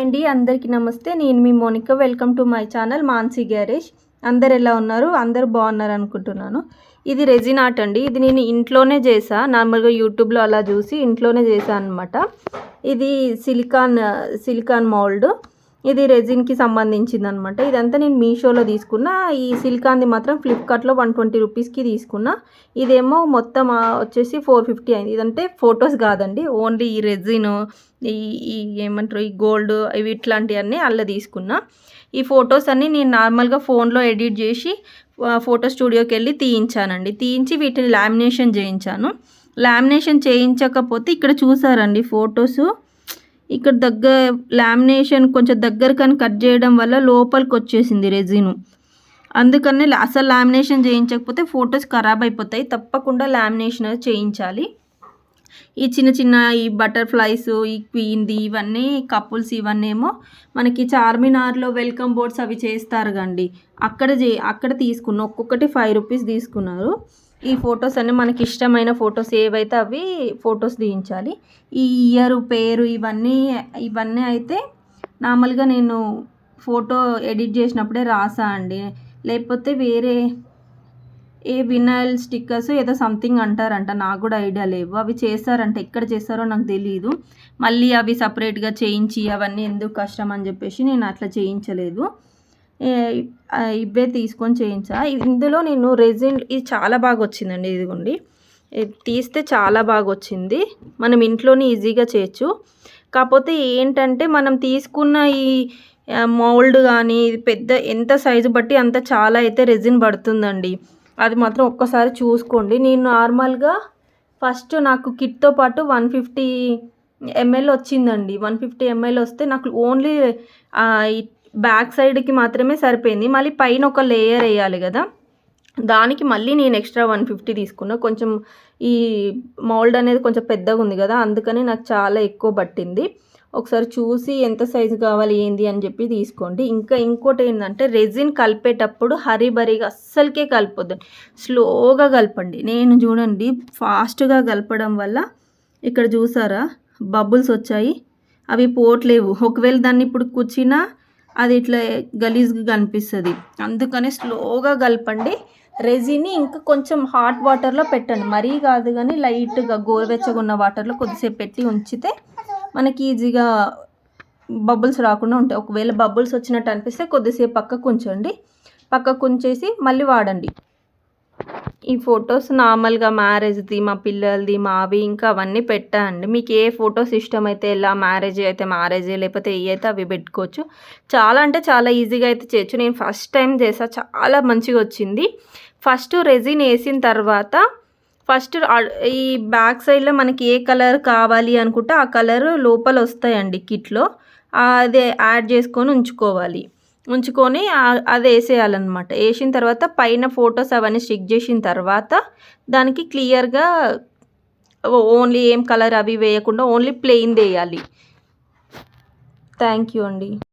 అండి అందరికీ నమస్తే. నేను మీ Monika. Welcome to my channel Mansi garage. అందరు ఎలా ఉన్నారు? అందరు బాగున్నారు అనుకుంటున్నాను. ఇది రెజిన్ ఆర్ట్ అండి. ఇది నేను ఇంట్లోనే చేసా. నార్మల్గా యూట్యూబ్లో అలా చూసి ఇంట్లోనే చేశాను అనమాట ఇది సిలికాన్ సిలికాన్ మౌల్డ్. ఇది రెజిన్కి సంబంధించింది అనమాట ఇదంతా నేను మీషోలో తీసుకున్న. ఈ సిలికాన్ది మాత్రం ఫ్లిప్కార్ట్లో వన్ ట్వంటీ రూపీస్కి తీసుకున్న. ఇదేమో మొత్తం వచ్చేసి ఫోర్ ఫిఫ్టీ అయింది. ఇదంటే ఫొటోస్ కాదండి. ఓన్లీ ఈ రెజిన్ ఈ ఈ ఏమంటారు ఈ గోల్డ్ ఇవి ఇట్లాంటివన్నీ అల్ల తీసుకున్నా. ఈ ఫొటోస్ అన్నీ నేను నార్మల్గా ఫోన్లో ఎడిట్ చేసి ఫోటో స్టూడియోకి వెళ్ళి తీయించానండి. తీయించి వీటిని లామినేషన్ చేయించాను. లామినేషన్ చేయించకపోతే ఇక్కడ చూసారండి ఫొటోసు. ఇక్కడ దగ్గర లామినేషన్ కొంచెం దగ్గర కానీ కట్ చేయడం వల్ల లోపలికి వచ్చేసింది రెజిను అందుకని అసలు లామినేషన్ చేయించకపోతే ఫొటోస్ ఖరాబ్ అయిపోతాయి. తప్పకుండా లామినేషన్ చేయించాలి. ఈ చిన్న చిన్న ఈ బటర్ఫ్లైస్ ఈ క్వీన్ది ఇవన్నీ కపుల్స్ ఇవన్నీ ఏమో మనకి చార్మినార్లో వెల్కమ్ బోర్డ్స్ అవి చేస్తారు కండి. అక్కడ చే అక్కడ తీసుకున్న ఒక్కొక్కటి ఫైవ్ రూపీస్ తీసుకున్నారు. ఈ ఫొటోస్ అన్నీ మనకి ఇష్టమైన ఫొటోస్ ఏవైతే అవి ఫొటోస్ తీయించాలి. ఈ ఇయర్ పేరు ఇవన్నీ ఇవన్నీ అయితే నార్మల్గా నేను ఫోటో ఎడిట్ చేసినప్పుడే రాసా అండి. లేకపోతే వేరే ఏ వినైల్ స్టిక్కర్స్ ఏదో సంథింగ్ అంటారంట నాకు కూడా ఐడియా లేవు. అవి చేస్తారంట ఎక్కడ చేస్తారో నాకు తెలియదు మళ్ళీ అవి సపరేట్గా చేయించి అవన్నీ ఎందుకు కష్టం అని చెప్పేసి నేను అట్లా చేయించలేదు. ఇవే తీసుకొని చేయించా. ఇందులో నేను రెజిన్ ఇది చాలా బాగా వచ్చిందండి ఇదిగోండి. తీస్తే చాలా బాగా వచ్చింది. మనం ఇంట్లోనే ఈజీగా చేయొచ్చు. కాకపోతే ఏంటంటే మనం తీసుకున్న ఈ మౌల్డ్ కానీ పెద్ద ఎంత సైజు బట్టి అంత చాలా అయితే రెజిన్ పడుతుందండి. అది మాత్రం ఒక్కసారి చూసుకోండి. నేను నార్మల్గా ఫస్ట్ నాకు కిట్తో పాటు వన్ ఫిఫ్టీ ఎంఎల్ వచ్చిందండి. వన్ ఫిఫ్టీ ఎంఎల్ వస్తే నాకు ఓన్లీ బ్యాక్ సైడ్కి మాత్రమే సరిపోయింది. మళ్ళీ పైన ఒక లేయర్ వేయాలి కదా. దానికి మళ్ళీ నేను ఎక్స్ట్రా వన్ ఫిఫ్టీ తీసుకున్నా. కొంచెం ఈ మౌల్డ్ అనేది కొంచెం పెద్దగా ఉంది కదా అందుకని నాకు చాలా ఎక్కువ పట్టింది. ఒకసారి చూసి ఎంత సైజు కావాలి ఏంది అని చెప్పి తీసుకోండి. ఇంకా ఇంకోటి ఏంటంటే రెజిన్ కలిపేటప్పుడు హరిబరిగా అస్సలకే కలపొద్దు. స్లోగా కలపండి. నేను చూడండి ఫాస్ట్గా కలపడం వల్ల ఇక్కడ చూసారా బబుల్స్ వచ్చాయి. అవి పోట్లేవు. ఒకవేళ దాన్ని ఇప్పుడు కూర్చినా అది ఇట్లా గలీజ్గా కనిపిస్తుంది. అందుకని స్లోగా కలపండి. రెజిని ఇంకా కొంచెం హాట్ వాటర్లో పెట్టండి. మరీ కాదు కానీ లైట్గా గోరువెచ్చగా ఉన్న వాటర్లో కొద్దిసేపు పెట్టి ఉంచితే మనకి ఈజీగా బబుల్స్ రాకుండా ఉంటాయి. ఒకవేళ బబుల్స్ వచ్చినట్టు అనిపిస్తే కొద్దిసేపు పక్కకు ఉంచండి. పక్కకు ఉంచేసి మళ్ళీ వాడండి. ఈ ఫొటోస్ నార్మల్గా మ్యారేజ్ది మా పిల్లలది మావి ఇంకా అవన్నీ పెట్టా అండి. మీకు ఏ ఫొటోస్ ఇష్టమైతే ఎలా మ్యారేజ్ అయితే మ్యారేజ్ లేకపోతే ఏ అయితే అవి పెట్టుకోవచ్చు. చాలా అంటే చాలా ఈజీగా అయితే చేయొచ్చు. నేను ఫస్ట్ టైం చేసా చాలా మంచిగా వచ్చింది. ఫస్ట్ రెజిన్ వేసిన తర్వాత ఫస్ట్ ఈ బ్యాక్ సైడ్లో మనకి ఏ కలర్ కావాలి అనుకుంటే ఆ కలర్ లోపల వస్తాయండి కిట్లో. అదే యాడ్ చేసుకొని ఉంచుకోవాలి. ఉంచుకొని అది వేసేయాలన్నమాట. వేసిన తర్వాత పైన ఫొటోస్ అవన్నీ స్టిక్ చేసిన తర్వాత దానికి క్లియర్గా ఓన్లీ ఏం కలర్ అవి వేయకుండా ఓన్లీ ప్లెయిన్ వేయాలి. థ్యాంక్ యూ అండి.